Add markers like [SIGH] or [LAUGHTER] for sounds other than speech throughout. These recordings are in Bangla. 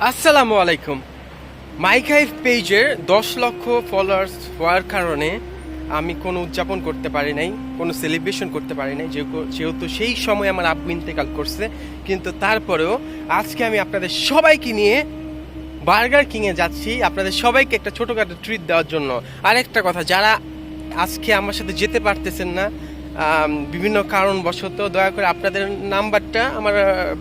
আসসালামু আলাইকুম। মাইকাইভ পেজের দশ লক্ষ ফলোয়ার্স হওয়ার কারণে আমি কোনো উদযাপন করতে পারি নাই, কোনো সেলিব্রেশন করতে পারি নাই, যেহেতু- সেই সময় আমার আব্বু ইন্তেকাল করছে। কিন্তু তারপরেও আজকে আমি আপনাদের সবাইকে নিয়ে বার্গার কিংয়ে যাচ্ছি। আপনাদের সবাইকে একটা ছোটোখাটো ট্রিট দেওয়ার জন্য। আরেকটা কথা, যারা আজকে আমার সাথে যেতে পারতেছেন না বিভিন্ন কারণবশত দয়া করে আপনাদের নাম্বারটা আমার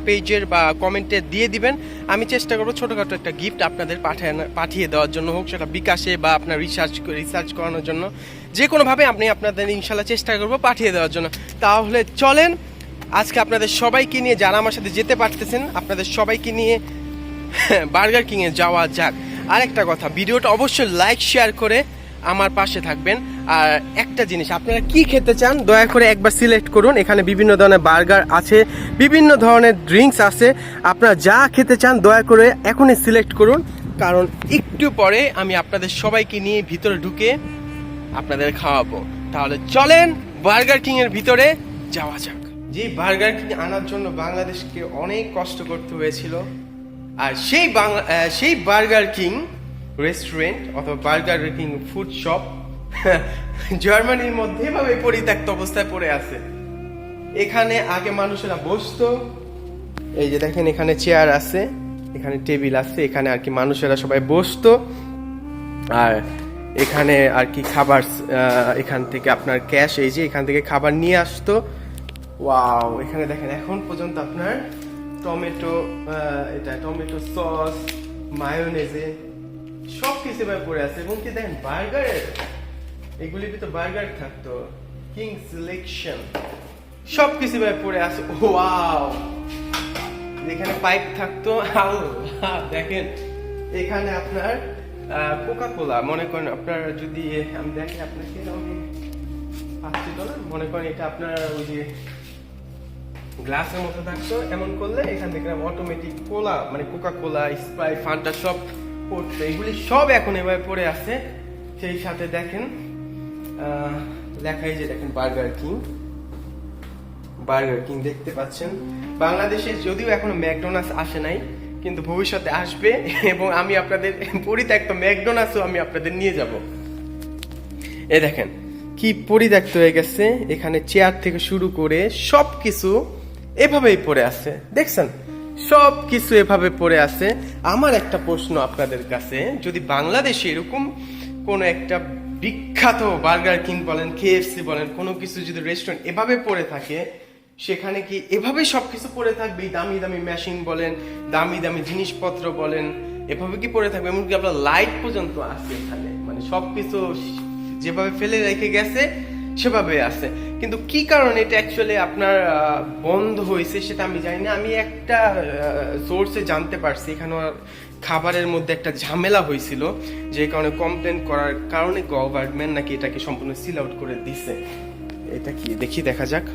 পেজের বা কমেন্টে দিয়ে দিবেন। আমি চেষ্টা করব ছোটোখাটো একটা গিফট আপনাদের পাঠিয়ে পাঠিয়ে দেওয়ার জন্য হোক, সেটা বিকাশে বা আপনার রিসার্চ রিসার্চ করানোর জন্য। যে কোনোভাবে আপনি আপনাদের ইনশাল্লাহ চেষ্টা করব পাঠিয়ে দেওয়ার জন্য। তাহলে চলেন, আজকে আপনাদের সবাইকে নিয়ে যারা আমার সাথে যেতে পারতেছেন, আপনাদের সবাইকে নিয়ে [LAUGHS] বার্গার কিংয়ে যাওয়া যাক। আরেকটা কথা, ভিডিওটা অবশ্যই লাইক শেয়ার করে আমার পাশে থাকবেন। আর একটা জিনিস, আপনারা কি খেতে চান, দয়া করে একবার সিলেক্ট করুন। এখানে বিভিন্ন ধরনের বার্গার আছে, বিভিন্ন ধরনের ড্রিঙ্কস আছে। আপনারা যা খেতে চান, দয়া করে এখনই সিলেক্ট করুন। কারণ একটু পরে আমি আপনাদের সবাইকে নিয়ে ভিতরে ঢুকে আপনাদের খাওয়াবো। তাহলে চলেন বার্গার কিং এর ভিতরে যাওয়া যাক। যে বার্গার কিং আনার জন্য বাংলাদেশকে অনেক কষ্ট করতে হয়েছিল, আর সেই বাংলা সেই বার্গার কিং রেস্টুরেন্ট অথবা বার্গার কিং ফুড শপ জার্মানির মধ্যে এভাবে পরিত্যক্ত অবস্থায় পড়ে আছে। এখানে আগে মানুষেরা বসতো। এই যে দেখেন, এখানে চেয়ার আছে, এখানে টেবিল আছে, এখানে আর কি মানুষেরা সবাই বসতো। আর এখানে আর কি খাবার এখান থেকে আপনার ক্যাশ, এই যে এখান থেকে খাবার নিয়ে আসতো। ওয়াও, এখানে দেখেন, এখন পর্যন্ত আপনার টমেটো এটা টমেটো সস মায়োনেজে সব কিছু পড়ে আছে। এবং কি দেখেন, বার্গারের এগুলি তো বার্গার থাকতো। কিং সিলেকশন সব কিছু এবার পড়ে আছে। ওয়াও। যেখানে পাইপ থাকতো। আল্লাহ, দেখেন। এখানে আপনার কোকা কোলা মনে করেন আপনার যদি আমি দেখি আপনাকে আমি তো না মনে করেন এটা আপনার ওই যে গ্লাসের মতো থাকতো। এমন করলে এখান থেকে অটোমেটিক কোলা মানে কোকা কোলা স্প্রাইট ফান্টা সব পড়তো। এগুলি সব এখন এভাবে পড়ে আছে। সেই সাথে দেখেন লেখাই যে দেখেন বার্গার কিং বার্গার কিং দেখতে পাচ্ছেন। বাংলাদেশে যদিও এখনও ম্যাকডোনাল্ডস আসে নাই, কিন্তু ভবিষ্যতে আসবে এবং আমি আপনাদের পরিত্যক্ত ম্যাকডোনাল্ডসও আমি আপনাদের নিয়ে যাব। এ দেখেন, কি পরিত্যক্ত হয়ে গেছে। এখানে চেয়ার থেকে শুরু করে সব কিছু এভাবেই পড়ে আছে। দেখছেন? সব কিছু এভাবে পড়ে আছে। আমার একটা প্রশ্ন আপনাদের কাছে, যদি বাংলাদেশে এরকম কোনো একটা বিখ্যাত বার্গার কিং বলেন কেএফসি বলেন, কোনো কিছু যদি রেস্টুরেন্ট এভাবে পড়ে থাকে, সেখানে কি এভাবে সবকিছু পড়ে থাকবে? দামি দামি মেশিন বলেন, দামি দামি জিনিসপত্র বলেন, এভাবে কি পড়ে থাকবে? এমনকি আপনার লাইট পর্যন্ত আছে এখানে। মানে সব কিছু যেভাবে ফেলে রেখে গেছে, সেভাবে আছে। কিন্তু কি কারণে এটা অ্যাকচুয়ালি আপনার বন্ধ হয়েছে সেটা আমি জানি না। আমি একটা সোর্সে জানতে পারছি। এখানে খাবারের মধ্যে একটা ঝামেলা হয়েছিল, যে কারণে কমপ্লেন করার কারণে গভর্নমেন্ট নাকি এটাকে সম্পূর্ণ সিল আউট করে দিছে। এটা কি দেখি, দেখা যাক।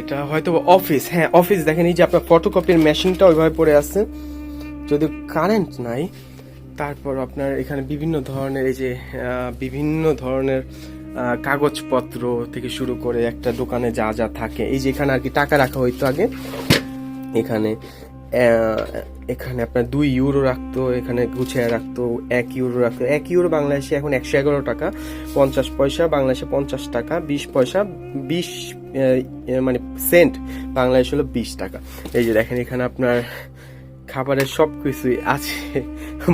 এটা হয়তো অফিস হ্যাঁ অফিস দেখেন, এই যে আপনার ফটোকপির মেশিনটা ওইভাবে পড়ে আছে। যদি কারেন্ট নাই, তারপর আপনার এখানে বিভিন্ন ধরনের এই যে বিভিন্ন ধরনের কাগজপত্র থেকে শুরু করে একটা দোকানে যা যা থাকে, এই যে এখানে আর কি টাকা রাখা হইতো আগে, এখানে। এখানে আপনার দুই ইউরো রাখতো, এখানে গুছিয়ে রাখতো, এক ইউরো রাখতো। এক ইউরো বাংলাদেশে এখন একশো এগারো টাকা, পঞ্চাশ পয়সা বাংলাদেশে পঞ্চাশ টাকা, বিশ পয়সা বিশ মানে সেন্ট বাংলাদেশ হলো বিশ টাকা। এই যে দেখেন এখানে আপনার খাবারের সব কিছুই আছে।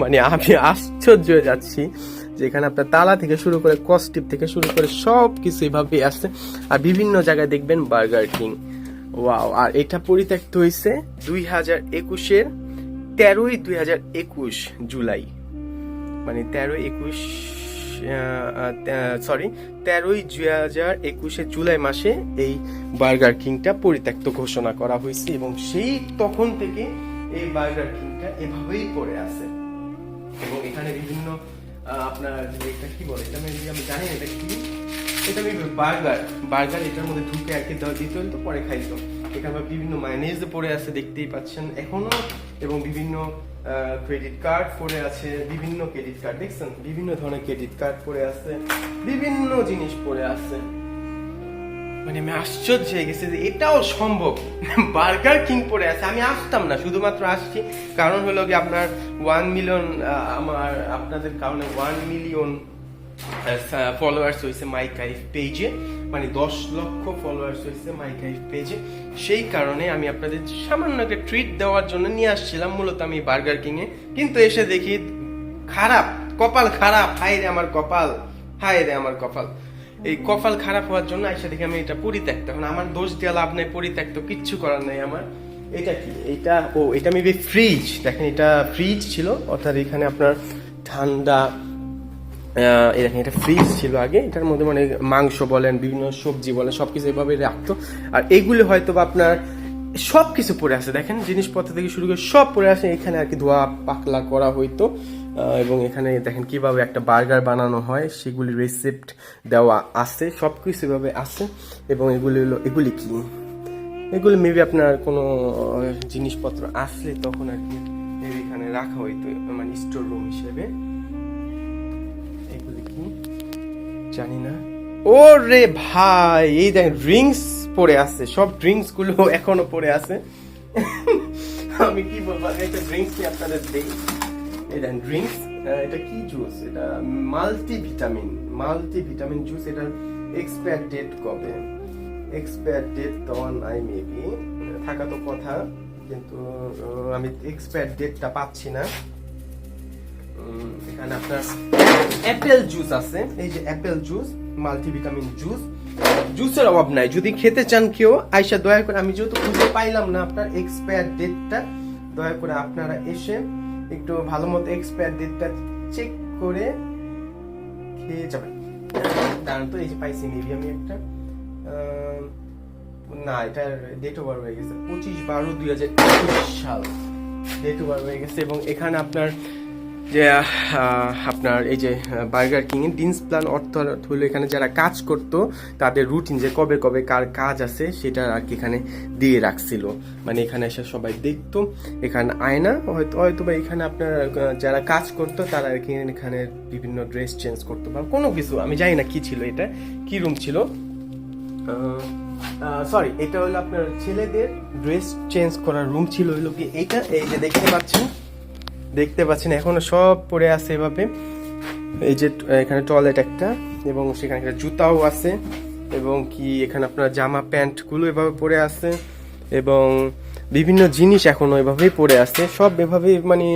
মানে আমি আশ্চর্য হয়ে যাচ্ছি যেখানে আপনার তালা থেকে শুরু করে কস্টিপ থেকে শুরু করে সব কিছু এভাবেই আছে আর বিভিন্ন জায়গায় দেখবেন বার্গার কিং। ওয়াও আর এটা পরিত্যক্ত হয়েছে দুই হাজার একুশের তেরোই দুই হাজার একুশ জুলাই। মানে তেরোই একুশ সরি তেরোই দুই হাজার একুশে জুলাই মাসে এই বার্গার কিংটা পরিত্যক্ত ঘোষণা করা হয়েছে এবং সেই তখন থেকে এই বার্গার কিংটা এভাবেই পড়ে আছে। এবং এখানে বিভিন্ন আপনার এটা কি বলে? এটা আমি আমি জানি এটা কি? এটা আমি বার্গার বার্গার এটার মধ্যে ঢুকে একে দিত, তো পরে খাইতো। এটা আবার বিভিন্ন মাইনেজ পড়ে আছে, দেখতেই পাচ্ছেন এখনও, এবং বিভিন্ন ক্রেডিট কার্ড পড়ে আছে, বিভিন্ন ক্রেডিট কার্ড দেখছেন? বিভিন্ন ধরনের ক্রেডিট কার্ড পড়ে আছে, বিভিন্ন জিনিস পড়ে আছে। মানে আমি আশ্চর্য হয়ে গেছি যে এটাও সম্ভব। বার্গার কিং পরে আছে, আমি আসতাম না, শুধুমাত্র আসছি। কারণ হলো কি, আপনার ওয়ান মিলিয়ন আমার, আপনাদের কারণে ওয়ান মিলিয়ন ফলোয়ার্স হয়েছে মাই কাইফ পেজে মানে দশ লক্ষ ফলোয়ার্স হয়েছে মাই কাইফ পেজে সেই কারণে আমি আপনাদের সামান্য একটা ট্রিট দেওয়ার জন্য নিয়ে আসছিলাম, মূলত আমি বার্গার কিংয়ে কিন্তু এসে দেখি, খারাপ, কপাল খারাপ, হায় রে আমার কপাল, হায় রে আমার কপাল। এই কপাল খারাপ হওয়ার জন্য এসে দেখি আমি এটা পরিত্যক্ত। এখন আমার দোষ দেওয়া লাভ নেই, পরিত্যক্ত, কিচ্ছু করার নেই আমার। এটা কি? এটা, ও, এটা মেবি ফ্রিজ দেখেন এটা ফ্রিজ ছিল, অর্থাৎ এখানে আপনার ঠান্ডা দেখেন এটা ফ্রিজ ছিল আগে। এটার মধ্যে মানে মাংস বলেন, বিভিন্ন সবজি বলেন, সবকিছু এভাবে রাখতো। আর এগুলি হয়তো বা আপনার সব কিছু পড়ে আছে। দেখেন জিনিসপত্র থেকে শুরু করে সব পড়ে আছে। এখানে আর কি ধোয়া পাকলা করা হইতো। এবং এখানে দেখেন কীভাবে একটা বার্গার বানানো হয়, সেগুলি রেসিপ্ট দেওয়া আছে সব কিছু এভাবে আছে, এবং এগুলি হলো, এগুলি কি? এগুলো মেবি আপনার কোনো জিনিসপত্র আসলে তখন আর কি এখানে রাখা হইতো মানে স্টোর রুম হিসেবে। এগুলি কি? জানি না। ও রে ভাই, এই দেখেন ড্রিঙ্কস পড়ে আছে, সব ড্রিঙ্কসগুলো এখনও পড়ে আছে। [LAUGHS] আমি কি বলব একটা ড্রিঙ্কস আপনাদের দেই। দেখেন ড্রিঙ্কস এটা কি জুস এটা multi vitamin multi vitamin juice এটার এক্সপায়ার ডেট কবে? এক্সপায়ার ডেট তো নাই মেবি থাকা তো কথা, কিন্তু আমি এক্সপায়ার ডেটটা পাচ্ছি না। এখানে আপনার অ্যাপেল জুস আছে। এই যে অ্যাপেল জুস মাল্টিভিটামিন জুস জুসের অভাব নাই। যদি খেতে চান কেউ, আইসা দয়া করে, আমি যেহেতু খুঁজে পাইলাম না আপনার এক্সপায়ার ডেটটা দয়া করে আপনারা এসে একটু ভালো মতো এক্সপায়ার ডেটটা চেক করে খেয়ে যাবেন দাঁড়ান তো এই যে পাইছি মেবি আমি একটা না এটা ডেট ওভার হয়ে গেছে পঁচিশ বারো দুই হাজার সাল। ডেট ওভার হয়ে গেছে এবং এখানে আপনার যে আপনার এই যে বার্গার কিং ডিন্স প্ল্যান অর্থ হলো এখানে যারা কাজ করতো, তাদের রুটিন যে কবে কবে কার কাজ আছে, সেটা আর কি এখানে দিয়ে রাখছিল। মানে এখানে এসে সবাই দেখতো, এখানে আয়না, হয়তো হয়তো বা এখানে আপনার যারা কাজ করতো, তারা আর কি এখানে বিভিন্ন ড্রেস চেঞ্জ করতো বা কোনো কিছু, আমি জানি না কি ছিল এটা, কি রুম ছিল। সরি এটা হলো আপনার ছেলেদের ড্রেস চেঞ্জ করার রুম ছিল হলো কি এইটা, এই যে দেখতে পাচ্ছেন। দেখতে পাচ্ছেন, এখনও সব পড়ে আছে এভাবে। এই যে এখানে টয়লেট একটা, এবং সেখানে একটা জুতাও আছে, এবং কি এখানে আপনার জামা প্যান্টগুলো এভাবে পড়ে আছে, এবং বিভিন্ন জিনিস এখনও এভাবেই পড়ে আছে, সব এভাবে মানে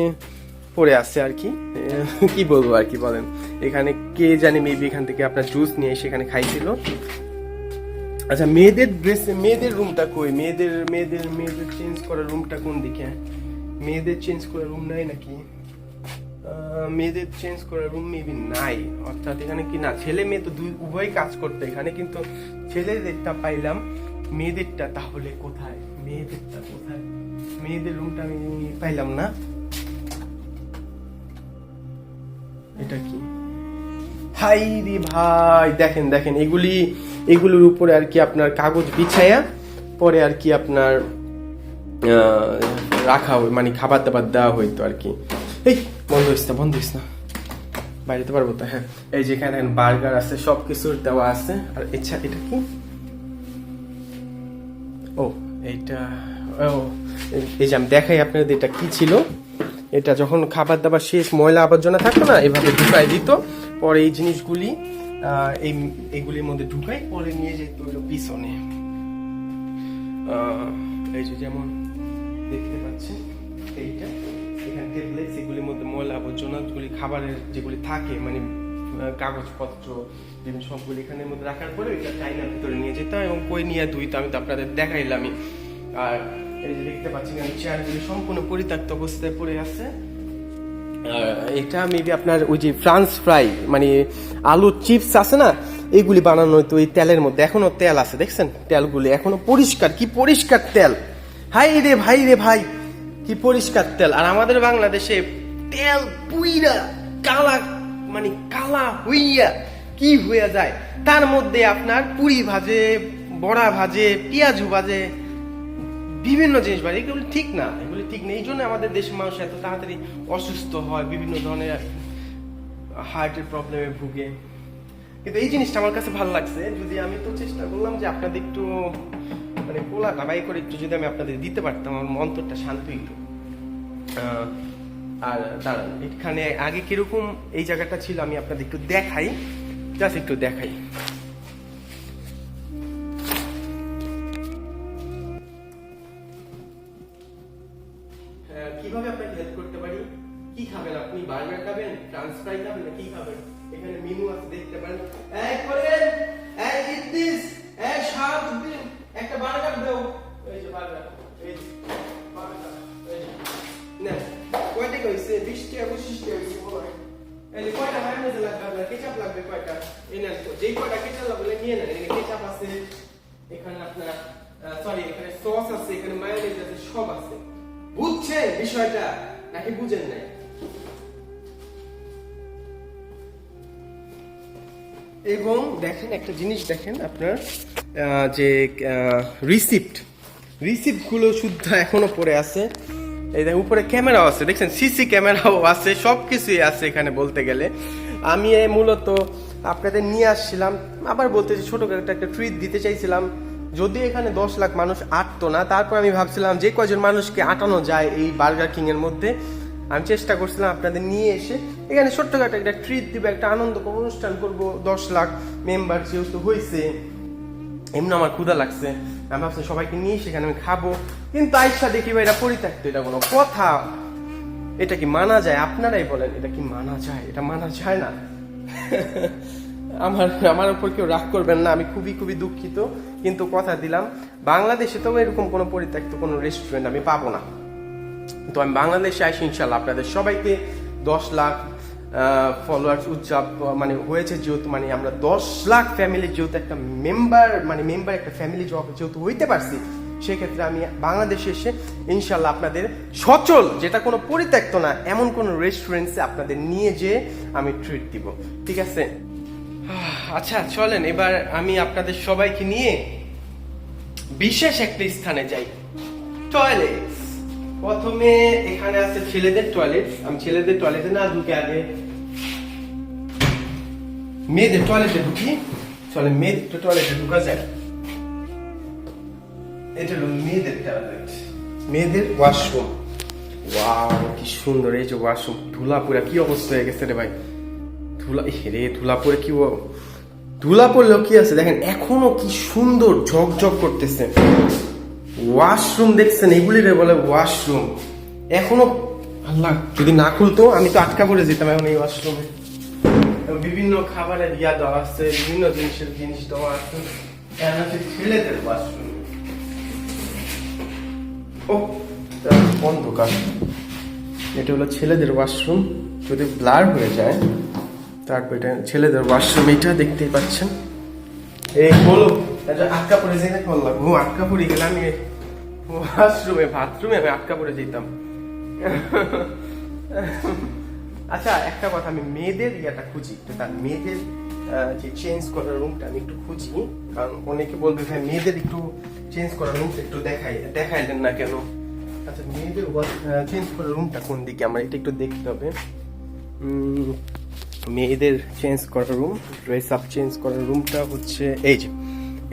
পড়ে আছে আর কি। [LAUGHS] কি বলব আর কি বলেন। এখানে কে জানে মেবি এখান থেকে আপনার জুস নিয়ে সেখানে খাইছিল। আচ্ছা মেয়েদের ড্রেস মেয়েদের রুমটা কই? মেয়েদের মেয়েদের মেয়েদের চেঞ্জ করার রুমটা কোন দিকে? মেয়েদের চেঞ্জ করার রুম নাই নাকি? মেয়েদের চেঞ্জ করার রুম মেবি নাই। অর্থাৎ এখানে কি না, ছেলে মেয়ে তো দুই উভয় কাজ করতে এখানে, কিন্তু ছেলেদেরটা পাইলাম মেয়েদেরটা তাহলে কোথায়? মেয়েদেরটা কোথায়? মেয়েদের রুমটা আমি পাইলাম না। এটা কি? হাই রে ভাই, দেখেন দেখেন, এগুলি এগুলোর উপরে আর কি আপনার কাগজ বিছায়া, পরে আর কি আপনার রাখা মানে খাবার দাবার দেওয়া হইতো আর কি। এই, বন্ধ হইস না, বন্ধ হইস না। বাইরেতে পারব তো হ্যাঁ। এই যে এখানে বার্গার আছে সব কিছুর দেওয়া আছে। আর এছাড়া এটা কি? ও, এইটা, ও, এই- যে আমি দেখাই আপনাদের এটা কি ছিল। এটা যখন খাবার দাবার শেষ, ময়লা আবর্জনা থাকতো না, এভাবে ঢুকাই দিত। পরে এই জিনিসগুলি এই এগুলির মধ্যে ঢুকাই, পরে নিয়ে যেত পিছনে। এই যে যেমন দেখতে পাচ্ছেন এইটা। এখানে টেবলে সেগুলির মধ্যে ময়লা আবর্জনাগুলি খাবারের যেগুলি থাকে মানে কাগজপত্র বিভিন্ন সবগুলি এখানের মধ্যে রাখার পরে ওইটা চাইনার ভিতরে নিয়ে যেতাম এবং কই নিয়ে ধুইতো আমি তো আপনাদের দেখাইলামই। আর এই যে দেখতে পাচ্ছেন এই চেয়ারগুলি সম্পূর্ণ পরিত্যক্ত অবস্থায় পড়ে আছে। এটা মেবি আপনার ওই যে ফ্রান্স ফ্রাই মানে আলু চিপস আছে না এইগুলি বানানো হতো ওই তেলের মধ্যে এখনও তেল আছে, দেখছেন? তেলগুলি এখনও পরিষ্কার। কি পরিষ্কার তেল! হাই রে ভাই রে ভাই, কি পরিষ্কার তেল। আর আমাদের বাংলাদেশে তেল পুইরা কালা মানে কালা হইয়া কি হইয়া যায়? তার মধ্যে আপনার পুরি ভাজে, বড়া ভাজে, পেঁয়াজু ভাজে, বিভিন্ন জিনিস বাড়ে এগুলো ঠিক না, এগুলি ঠিক না এই জন্য আমাদের দেশের মানুষ এত তাড়াতাড়ি অসুস্থ হয়, বিভিন্ন ধরনের হার্টের প্রবলেমে ভুগে। কিন্তু এই জিনিসটা আমার কাছে ভালো লাগছে। যদি আমি তো চেষ্টা করলাম যে আপনাদের একটু মানে পোলা বাই করে একটু যদি আমি আপনাদের দিতে পারতাম, আমার মন্তরটা শান্ত হইতো। আর দাঁড়ান, এখানে আগে কীরকম এই জায়গাটা ছিল আমি আপনাদের একটু দেখাই। জাস্ট একটু দেখাই। কীভাবে আপনাকে হেল্প করতে পারি? কি খাবেন আপনি? বার্গার খাবেন? ফ্রান্স ফ্রাই খাবেন? কি খাবেন? এখানে মেনু আছে, দেখতে পারেন। এই করেন! এই ইট দিস কেচাপ লাগবে কয়টা? যেই কয়টা কেচাপ লাগবে নিয়ে নেন। এখানে কেচাপ আছে, এখানে আপনার সরি এখানে সস আছে, এখানে আছে, সব আছে। বিষয়টা, নাকি বুঝেন নাই? এবং দেখেন একটা জিনিস, দেখেন আপনার যে রিসিপ্ট রিসিপ্টগুলো শুদ্ধ এখনও পড়ে আছে। এই উপরে ক্যামেরাও আছে, দেখছেন? সিসি ক্যামেরাও আছে সব কিছুই আছে এখানে বলতে গেলে। আমি এ মূলত আপনাদের নিয়ে আসছিলাম আবার বলতে চাই, ছোট একটা একটা ট্রিট দিতে চাইছিলাম। যদি এখানে দশ লাখ মানুষ আটতো না তারপর আমি ভাবছিলাম যে কয়জন মানুষকে আটানো যায় এই বার্গার কিং এর মধ্যে আমি চেষ্টা করছিলাম আপনাদের নিয়ে এসে এখানে ছোট্টখাটো একটা ট্রিট দিব একটা আনন্দ অনুষ্ঠান করব দশ লাখ মেম্বার যেহেতু হয়েছে এমনি আমার ক্ষুধা লাগছে। আমি ভাবছি সবাইকে নিয়ে সেখানে আমি খাব। কিন্তু আইসা দেখি ভাই এটা পরিত্যক্ত এটা কোনো কথা। এটা কি মানা যায়? আপনারাই বলেন, এটা কি মানা যায়? এটা মানা যায় না? আমার আমার উপর কেউ রাগ করবেন না, আমি খুবই খুবই দুঃখিত, কিন্তু কথা দিলাম, বাংলাদেশে তো এরকম কোনো পরিত্যক্ত কোনো রেস্টুরেন্ট আমি পাবো না। তো আমি বাংলাদেশে আসি ইনশাল্লাহ আপনাদের সবাইকে, দশ লাখ ফলোয়ার্স উদযাপ মানে হয়েছে যেহেতু মানে আমরা দশ লাখ ফ্যামিলির যেহেতু একটা মেম্বার মানে মেম্বার একটা ফ্যামিলি যেহেতু হইতে পারছি, সেক্ষেত্রে আমি বাংলাদেশে এসে ইনশাল্লাহ আপনাদের সচল, যেটা কোনো পরিত্যক্ত না, এমন কোনো রেস্টুরেন্টসে আপনাদের নিয়ে যেয়ে আমি ট্রিট দিব। ঠিক আছে? আচ্ছা চলেন, এবার আমি আপনাদের সবাইকে নিয়ে বিশেষ একটা স্থানে যাই। টয়লেট প্রথমে এখানে আছে ছেলেদের টয়লেট আমি ছেলেদের টয়লেটে না ঢুকে আগে মেয়েদের টয়লেটে ঢুকি। চলে মেয়েদের টয়লেটে ঢুকা যায় এটা হলো মেয়েদের টয়লেট মেয়েদের ওয়াশরুম ওয়াও কি সুন্দর, এই যে ওয়াশরুম ধুলা পুরা, কি অবস্থা হয়ে গেছে রে ভাই। ধুলা রে, ধুলা পরে কি ধুলা পড়লেও কি আছে? দেখেন, এখনও কি সুন্দর ঝকঝক করতেছে। ওয়াশরুম দেখছেন, এগুলি রে বলে ওয়াশরুম এখনও আল্লাহ, যদি না খুলতো, আমি তো আটকা পড়ে যেতাম এখন এই ওয়াশরুমে বিভিন্ন খাবারের ইয়া দেওয়া আছে বিভিন্ন জিনিসের জিনিস দেওয়া আছে। ছেলেদের ওয়াশরুম অন্ধকার এটা হলো ছেলেদের ওয়াশরুম। যদি ব্লার হয়ে যায়, তারপর এটা ছেলেদের ওয়াশরুম, এটা দেখতেই পাচ্ছেন। এই বলো আটকা পড়ে না বললাম। ও আটকা পড়ে গেলে আমি ওয়াশরুমে, বাথরুমে আমি আটকা পড়ে যেতাম। আচ্ছা একটা কথা, আমি মেয়েদের ইয়াটা খুঁজি। তার মেয়েদের যে চেঞ্জ করার রুমটা আমি একটু খুঁজি। কারণ অনেকে বলবে, ভাই, মেয়েদের একটু চেঞ্জ করার রুমটা একটু দেখাই, দেখাইলেন না কেন? আচ্ছা মেয়েদের চেঞ্জ করার রুমটা কোন দিকে? আমার এটা একটু দেখতে হবে। মেয়েদের চেঞ্জ করার রুম ড্রেস আপ চেঞ্জ করার রুমটা হচ্ছে, এই যে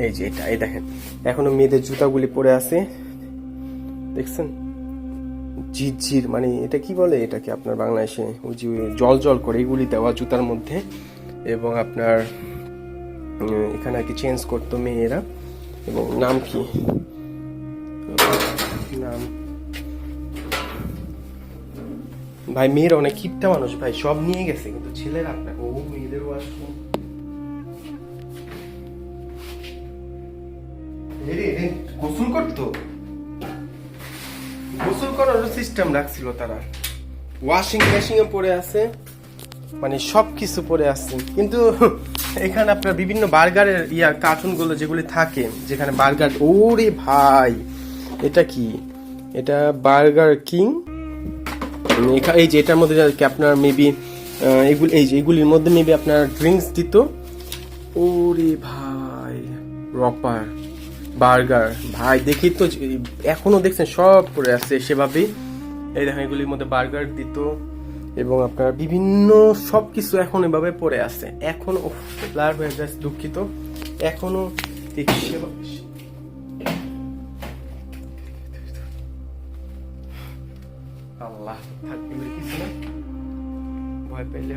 এই যে এটা, এই দেখেন। এখনও মেয়েদের জুতাগুলি পরে আছে। দেখছেন? ঝিরঝির মানে এটা কি বলে এটাকে আপনার বাংলাদেশে? ওই যে জল জল করে, এগুলি দেওয়া জুতার মধ্যে। এবং আপনার এখানে আর কি চেঞ্জ করতো মেয়েরা। এবং নাম কি? নাম। ভাই মেয়ের অনেক কিপটা মানুষ ভাই সব নিয়ে গেছে কিন্তু ছেলেরা আপনার ও মেয়েদের ওয়াশরুম গোসল করতো? গোসল করার সিস্টেম রাখছিল তারা। ওয়াশিং মেশিন এ পড়ে আছে মানে সব কিছু পড়ে আছে। কিন্তু এখানে আপনার বিভিন্ন বার্গারের ইয়া কার্টুনগুলো যেগুলি থাকে, যেখানে বার্গার, ওরে ভাই, এটা কি? এটা বার্গার কিং? এখা- এই যে এটার মধ্যে আপনার মেবি এগুলি, এই যে এগুলির মধ্যে মেবি আপনার ড্রিঙ্কস দিত। ওরে ভাই রপার বার্গার। ভাই, দেখি তো যে- এখনও দেখছেন, সব পড়ে আছে সেভাবেই। এই দেখেন, এগুলির মধ্যে বার্গার দিত। এবং আপনার বিভিন্ন সব কিছু এখন এভাবে পড়ে আছে। এখনও ব্লার হয়ে যাচ্ছে দুঃখিত। এখনও আল্লাহ কিছু ভয় পেলে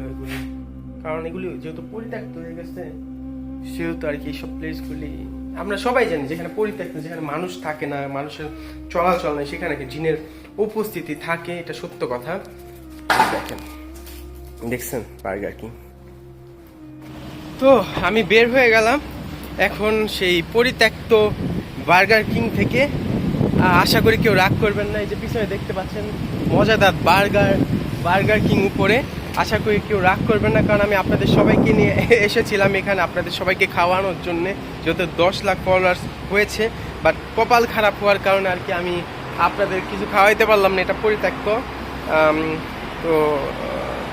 কারণ এগুলি যেহেতু পরিত্যক্ত হয়ে গেছে, সেহেতু আর কি এইসব প্লেসগুলি আমরা সবাই জানি যেখানে পরিত্যক্ত, যেখানে মানুষ থাকে না, মানুষের চলাচল নেই, সেখানে জিনের উপস্থিতি থাকে, এটা সত্য কথা। দেখেন, দেখছেন বার্গার কিং? তো আমি বের হয়ে গেলাম এখন সেই পরিত্যক্ত বার্গার কিং থেকে। আশা করি কেউ রাগ করবেন না, এই যে পিছনে দেখতে পাচ্ছেন, মজাদার বার্গার বার্গার কিং উপরে। আশা করি কেউ রাগ করবেন না, কারণ আমি আপনাদের সবাইকে নিয়ে [LAUGHS] এসেছিলাম এখানে, আপনাদের সবাইকে খাওয়ানোর জন্য। যেহেতু দশ লাখ ফলোয়ার্স হয়েছে বাট কপাল খারাপ হওয়ার কারণে আর কি আমি আপনাদের কিছু খাওয়াইতে পারলাম না, এটা পরিত্যক্ত। তো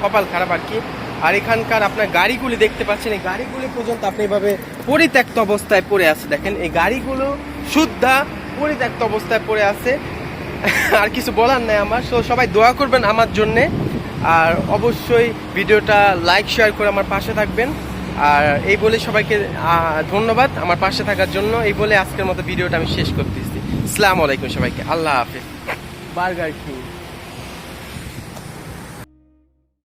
কপাল খারাপ আর কি। আর এখানকার আপনার গাড়িগুলি দেখতে পাচ্ছেন, এই গাড়িগুলি পর্যন্ত আপনি এভাবে পরিত্যক্ত অবস্থায় পড়ে আছে। দেখেন, এই গাড়িগুলো শুদ্ধা পরিত্যক্ত অবস্থায় পড়ে আছে। আর কিছু বলার নাই আমার সো সবাই দোয়া করবেন আমার জন্যে। আর অবশ্যই ভিডিওটা লাইক, শেয়ার করে আমার পাশে থাকবেন। আর এই বলে সবাইকে ধন্যবাদ আমার পাশে থাকার জন্য। এই বলে আজকের মতো ভিডিওটা আমি শেষ করতেছি। আসসালামু আলাইকুম সবাইকে, আল্লাহ হাফেজ। Burger King.